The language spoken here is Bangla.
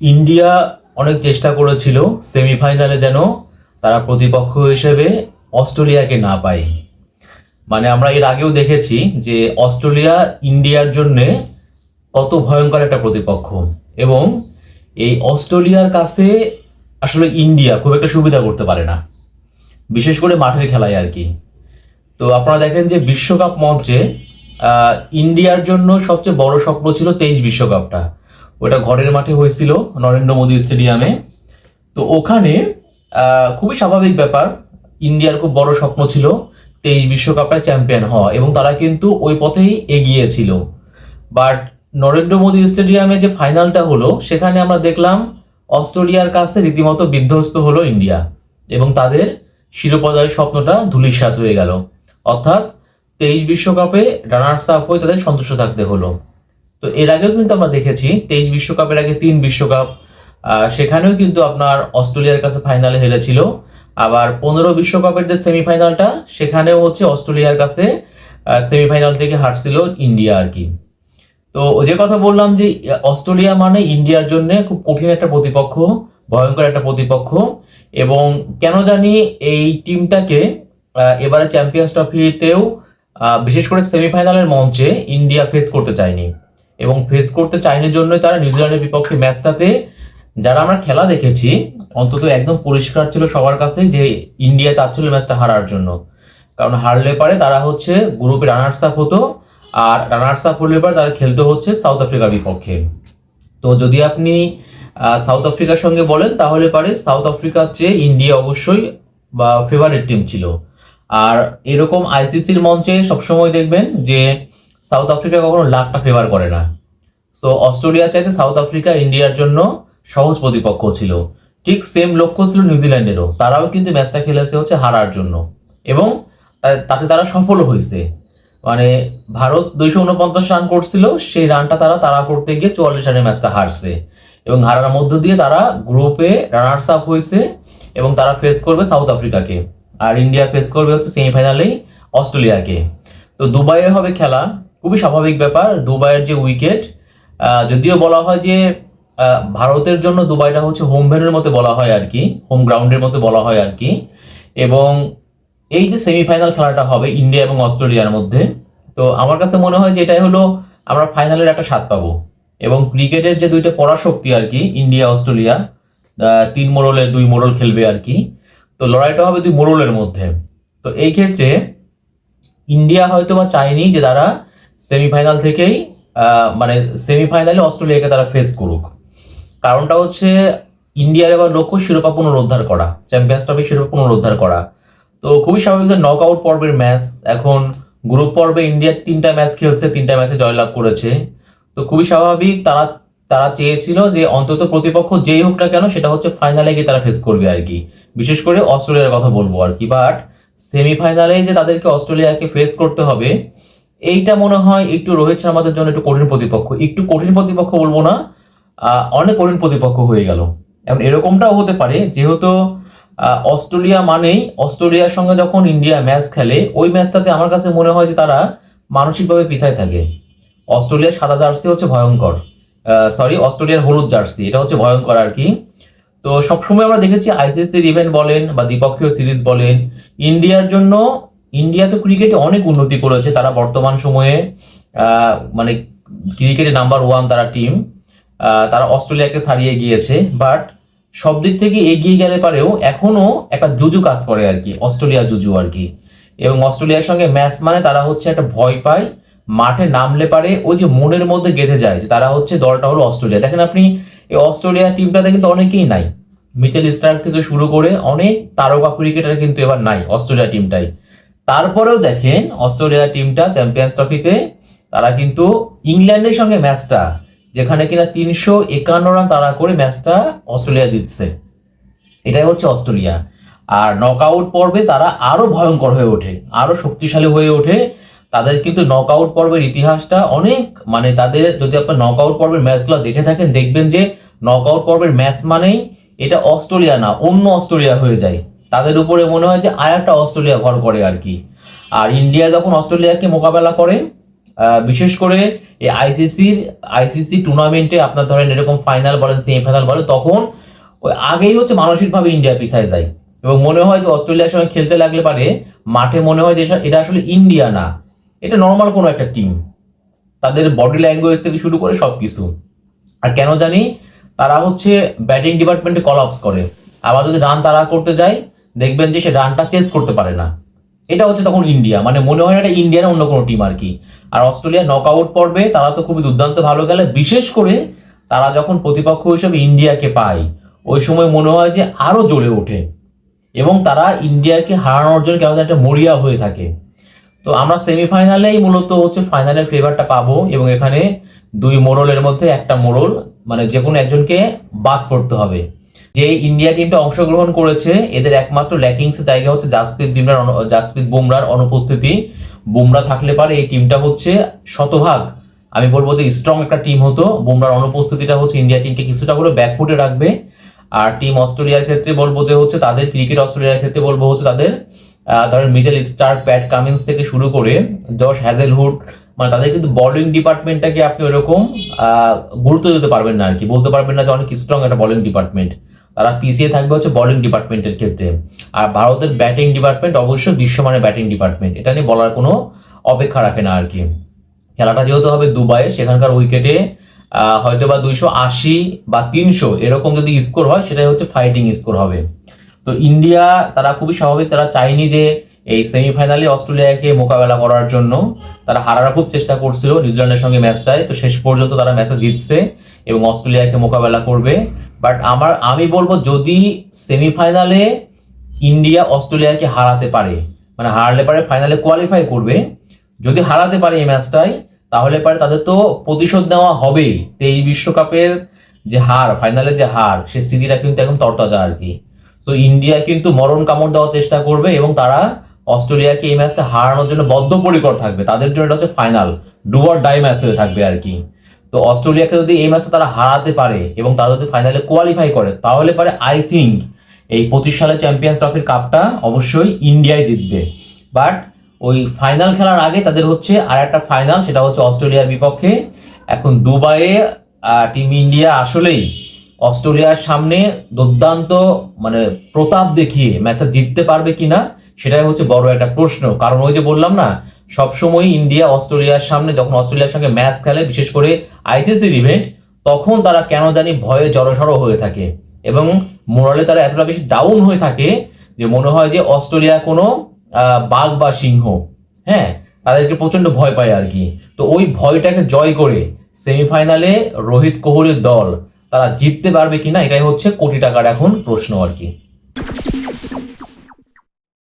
ইন্ডিয়া অনেক চেষ্টা করেছিল সেমিফাইনালে যেন তারা প্রতিপক্ষ হিসেবে অস্ট্রেলিয়াকে না পায়। মানে আমরা এর আগেও দেখেছি যে অস্ট্রেলিয়া ইন্ডিয়ার জন্যে কত ভয়ঙ্কর একটা প্রতিপক্ষ এবং এই অস্ট্রেলিয়ার কাছে আসলে ইন্ডিয়া খুব একটা সুবিধা করতে পারে না, বিশেষ করে মাঠের খেলায় আর কি। তো আপনারা দেখেন যে বিশ্বকাপ মঞ্চে ইন্ডিয়ার জন্য সবচেয়ে বড় স্বপ্ন ছিল তেইশ বিশ্বকাপটা। ওটা ঘরের মাঠে হয়েছিল নরেন্দ্র মোদী স্টেডিয়ামে। তো ওখানে খুবই স্বাভাবিক ব্যাপার, ইন্ডিয়ার খুব বড় স্বপ্ন ছিল তেইশ বিশ্বকাপটা চ্যাম্পিয়ন হওয়া এবং তারা কিন্তু ওই পথেই এগিয়েছিল বাট নরেন্দ্র মোদী স্টেডিয়ামে যে ফাইনালটা হলো, সেখানে আমরা দেখলাম অস্ট্রেলিয়ার কাছে রীতিমতো বিধ্বস্ত হলো ইন্ডিয়া এবং তাদের শিরোপজয়ের স্বপ্নটা ধূলিসাৎ হয়ে গেল। অর্থাৎ তেইশ বিশ্বকাপে রানার্স আপ হয়ে তাদের সন্তুষ্ট থাকতে হলো। তো এর আগেও কিন্তু আমরা দেখেছি, তেইশ বিশ্বকাপের আগে তিন বিশ্বকাপ সেখানেও কিন্তু আপনার অস্ট্রেলিয়ার কাছে ফাইনালে হেরেছিল। আবার পনেরো বিশ্বকাপের যে সেমিফাইনালটা সেখানেও হচ্ছে অস্ট্রেলিয়ার কাছে সেমিফাইনাল থেকে হারছিল ইন্ডিয়া আর কি। তো যে কথা বললাম যে, অস্ট্রেলিয়া মানে ইন্ডিয়ার জন্য খুব কঠিন একটা প্রতিপক্ষ, ভয়ঙ্কর একটা প্রতিপক্ষ। এবং কেন জানি এই টিমটাকে এবারে চ্যাম্পিয়ন্স ট্রফিতেও বিশেষ করে সেমিফাইনালের মঞ্চে ইন্ডিয়া ফেস করতে চায়নি। এবং ফেস করতে চায়নি জন্যই তারা নিউজিল্যান্ডের বিপক্ষে ম্যাচটাতে যারা আমরা খেলা দেখেছি, অন্তত একদম পরিষ্কার ছিল সবার কাছে যে ইন্ডিয়া চাচ্ছিল ম্যাচটা হারার জন্য। কারণ হারলে পারে তারা হচ্ছে গ্রুপে রানার্স আপ হতো, আর রানার্স আপ হলে পারে তারা খেলতে হচ্ছে সাউথ আফ্রিকার বিপক্ষে। তো যদি আপনি সাউথ আফ্রিকার সঙ্গে বলেন, তাহলে পারে সাউথ আফ্রিকার চেয়ে ইন্ডিয়া অবশ্যই, বা ফেভারিট টিম ছিল। আর এরকম আইসিসির মঞ্চে সবসময় দেখবেন যে সাউথ আফ্রিকা কখনো লাখটা ফেভার করে না। সো অস্ট্রেলিয়া চাইতে সাউথ আফ্রিকা ইন্ডিয়ার জন্য সহজ প্রতিপক্ষ ছিল। ঠিক সেম লক্ষ্য ছিল নিউজিল্যান্ডেরও। তারাও কিন্তু ম্যাচটা খেলেছে হচ্ছে হারার জন্য। এবং তাতে তারা সফল হয়েছে। মানে ভারত দুইশো উনপঞ্চাশ রান করছিল, সেই রানটা তারা তারা করতে গিয়ে চুয়াল্লিশ রানে ম্যাচটা হারছে। এবং হারার মধ্য দিয়ে তারা গ্রুপে রানার্স আপ হয়েছে এবং তারা ফেস করবে সাউথ আফ্রিকাকে। আর ইন্ডিয়া ফেস করবে হচ্ছে সেমিফাইনালেই অস্ট্রেলিয়াকে। তো দুবাইয়ে হবে খেলা। খুবই স্বাভাবিক ব্যাপার, দুবাইয়ের যে উইকেট যদিও বলা হয় যে ভারতের জন্য দুবাইটা হচ্ছে হোম ভেন্যুর মতো বলা হয় আর কি হোম গ্রাউন্ডের মতো বলা হয় আর কি, এবং এই যে সেমিফাইনাল খেলাটা হবে ইন্ডিয়া এবং অস্ট্রেলিয়ার মধ্যে, তো আমার কাছে মনে হয় যে এটাই হলো আমরা ফাইনালের একটা স্বাদ পাবো, এবং ক্রিকেটের যে দুইটা পরাশক্তি আর কি, ইন্ডিয়া, অস্ট্রেলিয়া তিন মোড়লের দুই মোড়ল খেলবে আর কি, তো লড়াইটা হবে দুই মোড়লের মধ্যে, তো এই ক্ষেত্রে ইন্ডিয়া হয়তো বা চায়নি যে তারা সেমিফাইনাল থেকেই মানে সেমিফাইনালে অস্ট্রেলিয়াকে তারা ফেস করুক। কারণটা হচ্ছে ইন্ডিয়ার এবার লক্ষ্য শিরোপা পুনরুদ্ধার করা চ্যাম্পিয়ন্স ট্রফি শিরোপা পুনরুদ্ধার করা। তো খুবই স্বাভাবিক নক আউট পর্বের ম্যাচ এখন গ্রুপ পর্বে ইন্ডিয়া তিনটা ম্যাচ খেলছে, তিনটা ম্যাচে জয়লাভ করেছে। তো খুবই স্বাভাবিক, তারা তারা চেয়েছিল যে অন্তত প্রতিপক্ষ যেই হোক না কেন সেটা হচ্ছে ফাইনালে গিয়ে তারা ফেস করবে আর কি। বিশেষ করে অস্ট্রেলিয়ার কথা বলব আর কি। বাট সেমিফাইনালে যে তাদেরকে অস্ট্রেলিয়াকে ফেস করতে হবে এইটা মনে হয় একটু রোহিত শর্মাদের জন্য একটু কঠিন প্রতিপক্ষ। একটু কঠিন প্রতিপক্ষ বলব না অনেক কঠিন প্রতিপক্ষ হয়ে গেল। এখন এরকমটাও হতে পারে, যেহেতু অস্ট্রেলিয়া মানেই অস্ট্রেলিয়ার সঙ্গে যখন ইন্ডিয়া ম্যাচ খেলে, ওই ম্যাচটাতে আমার কাছে মনে হয় যে তারা মানসিকভাবে পিছায় থাকে। অস্ট্রেলিয়ার সাদা জার্সি হচ্ছে ভয়ঙ্কর। সরি অস্ট্রেলিয়ার হলুদ জার্সি, এটা হচ্ছে ভয়ঙ্কর আর কি। তো সবসময় আমরা দেখেছি আইসিসির ইভেন্ট বলেন বা দ্বিপক্ষীয় সিরিজ বলেন, ইন্ডিয়ার জন্য ইন্ডিয়া তো ক্রিকেটে অনেক উন্নতি করেছে। তারা বর্তমান সময়ে মানে ক্রিকেটে নাম্বার ওয়ান তারা টিম তারা অস্ট্রেলিয়াকে ছাড়িয়ে গিয়েছে। বাট সব দিক থেকে এগিয়ে গেলে পারেও এখনও একটা জুজু কাজ করে আর কি অস্ট্রেলিয়া জুজু আর কি। এবং অস্ট্রেলিয়ার সঙ্গে ম্যাচ মানে তারা হচ্ছে একটা ভয় পায়, মাঠে নামলে পারে, ওই যে মনের মধ্যে গেঁথে যায় যে তারা হচ্ছে দলটা হলো অস্ট্রেলিয়া। দেখেন আপনি, এই অস্ট্রেলিয়া টিমটাতে কিন্তু অনেকেই নাই। মিচেল স্টার্ক থেকে শুরু করে অনেক তারকা ক্রিকেটার কিন্তু এবার নাই অস্ট্রেলিয়া টিমটাই তারপরেও দেখেন অস্ট্রেলিয়া টিমটা চ্যাম্পিয়ন্স ট্রফিতে, তারা কিন্তু ইংল্যান্ডের সঙ্গে ম্যাচটা, যেখানে কিনা তিনশো একান্ন রান তারা করে ম্যাচটা অস্ট্রেলিয়া জিতছে। এটাই হচ্ছে অস্ট্রেলিয়া। আর নক আউট পর্বে তারা আরও ভয়ঙ্কর হয়ে ওঠে, আরও শক্তিশালী হয়ে ওঠে। তাদের কিন্তু নক আউট পর্বের ইতিহাসটা অনেক মানে তাদের যদি আপনার নকআউট পর্বের ম্যাচগুলো দেখে থাকেন, দেখবেন যে নকআউট পর্বের ম্যাচ মানেই এটা অস্ট্রেলিয়া না, অন্য অস্ট্রেলিয়া হয়ে যায়। তাদের উপরে মনে হয় যে আর একটা অস্ট্রেলিয়া ঘর করে আর কি। আর ইন্ডিয়া যখন অস্ট্রেলিয়াকে মোকাবেলা করে বিশেষ করে এই আইসিসির, আইসিসি টুর্নামেন্টে আপনার ধরেন এরকম ফাইনাল বলেন সেমিফাইনাল বলেন, তখন ওই আগেই হচ্ছে মানসিকভাবে ইন্ডিয়া পিছায় যায়। এবং মনে হয় যে অস্ট্রেলিয়ার সঙ্গে খেলতে লাগলে পারে, মাঠে মনে হয় যে এটা আসলে ইন্ডিয়া না, এটা নর্মাল কোনো একটা টিম তাদের বডি ল্যাঙ্গুয়েজ থেকে শুরু করে সব কিছু আর কেন জানি তারা হচ্ছে ব্যাটিং ডিপার্টমেন্টে কলাপস করে। আবার যদি রান তারা করতে যায় দেখবেন যে সে রানটা চেস করতে পারে না। এটা হচ্ছে তখন ইন্ডিয়া মানে মনে হয় না এটা ইন্ডিয়ার অন্য কোনো টিম আর কি। আর অস্ট্রেলিয়া নক আউট পর্বে তারা তো খুবই দুর্দান্ত ভালো গেলে বিশেষ করে তারা যখন প্রতিপক্ষ হিসেবে ইন্ডিয়াকে পায়, ওই সময় মনে হয় যে আরও জ্বলে ওঠে। এবং তারা ইন্ডিয়াকে হারানোর জন্য কেমন একটা মরিয়া হয়ে থাকে। তো আমরা সেমিফাইনালেই মূলত হচ্ছে ফাইনালের ফ্লেভারটা পাবো এবং এখানে দুই মোড়লের মধ্যে একটা মোড়ল মানে যে কোনো একজনকে বাদ পড়তে হবে। যে ইন্ডিয়া টিমটা অংশগ্রহণ করেছে, এদের একমাত্র ল্যাকিংস জায়গা হচ্ছে জাসপ্রীত বুমরার জাসপ্রীত বুমরার অনুপস্থিতি। বুমরা থাকলে পারে এই টিমটা হচ্ছে শতভাগ। আমি বলব যে স্ট্রং একটা টিম হতো। বুমরার অনুপস্থিতিটা হচ্ছে ইন্ডিয়া টিমকে কিছুটা করে ব্যাকফুটে রাখবে। আর টিম অস্ট্রেলিয়ার ক্ষেত্রে বলব যে হচ্ছে তাদের ক্রিকেট অস্ট্রেলিয়ার ক্ষেত্রে বলব হচ্ছে তাদের ধরেন মিডল স্টার প্যাট কামিন্স থেকে শুরু করে জশ হ্যাজেলহুড মানে তাদের কিন্তু বোলিং ডিপার্টমেন্টটাকে আপনি ওরকম গুরুত্ব দিতে পারবেন না আর কি। বলতে পারবেন না যে অনেক স্ট্রং একটা বোলিং ডিপার্টমেন্ট তারা পিছিয়ে থাকবে হচ্ছে বোলিং ডিপার্টমেন্টের ক্ষেত্রে। আর ভারতের ব্যাটিং ডিপার্টমেন্ট অবশ্যই বিশ্বমানের ব্যাটিং ডিপার্টমেন্ট এটা নিয়ে বলার কোনো অপেক্ষা রাখে না আর কি খেলাটা যেহেতু হবে দুবাইয়ে, সেখানকার উইকেটে হয়তো বা দুইশো আশি বা তিনশো এরকম যদি স্কোর হয়, সেটাই হচ্ছে ফাইটিং স্কোর হবে। তো ইন্ডিয়া, তারা খুবই স্বাভাবিক, তারা চায়নি যে এই সেমিফাইনালে অস্ট্রেলিয়াকে মোকাবেলা করার জন্য। তারা হারার খুব চেষ্টা করছিল নিউজিল্যান্ডের সঙ্গে ম্যাচটায় তো শেষ পর্যন্ত তারা ম্যাচে জিতছে এবং অস্ট্রেলিয়াকে মোকাবেলা করবে। বাট আমার, আমি বলব যদি সেমিফাইনালে ইন্ডিয়া অস্ট্রেলিয়াকে হারাতে পারে মানে হারলে পারে ফাইনালে কোয়ালিফাই করবে, যদি হারাতে পারে এই ম্যাচটাই তাহলে পারে তাদের তো প্রতিশোধ নেওয়া হবেই। তো এই বিশ্বকাপের যে হার ফাইনালে যে হার সেই স্মৃতিটা কিন্তু একদম তরতাজা আর কি। তো ইন্ডিয়া কিন্তু মরণ কামড় দেওয়ার চেষ্টা করবে এবং তারা অস্ট্রেলিয়াকে এই ম্যাচটা হারানোর জন্য বদ্ধপরিকর থাকবে। তাদের জন্য এটা হচ্ছে ফাইনাল ডুয়ার ডাই ম্যাচ হয়ে থাকবে আর কি। তো অস্ট্রেলিয়াকে যদি এই ম্যাচে তারা হারাতে পারে এবং তারা যদি ফাইনালে কোয়ালিফাই করে, তাহলে পারে আই থিঙ্ক এই পঁচিশ সালে চ্যাম্পিয়ন্স ট্রফির কাপটা অবশ্যই ইন্ডিয়ায় জিতবে। বাট ওই ফাইনাল খেলার আগে তাদের হচ্ছে আর একটা ফাইনাল সেটা হচ্ছে অস্ট্রেলিয়ার বিপক্ষে। এখন দুবাইয়ে টিম ইন্ডিয়া আসলেই অস্ট্রেলিয়ার সামনে দুর্দান্ত মানে প্রতাপ দেখিয়ে ম্যাচটা জিততে পারবে কিনা, সেটাই হচ্ছে বড় একটা প্রশ্ন। কারণ ওই যে বললাম না সবসময় ইন্ডিয়া, অস্ট্রেলিয়ার সামনে যখন অস্ট্রেলিয়ার সঙ্গে ম্যাচ খেলে, বিশেষ করে আইসিসির ইভেন্ট তখন তারা কেন জানি ভয়ে জড়সড় হয়ে থাকে এবং মোরালে তারা এতটা বেশি ডাউন হয়ে থাকে যে মনে হয় যে অস্ট্রেলিয়া কোনো বাঘ বা সিংহ হ্যাঁ তাদেরকে প্রচণ্ড ভয় পায় আর কি। তো ওই ভয়টাকে জয় করে সেমিফাইনালে রোহিত কোহলির দল তারা জিততে পারবে কিনা, এটাই হচ্ছে কোটি টাকার এখন প্রশ্ন আর কি।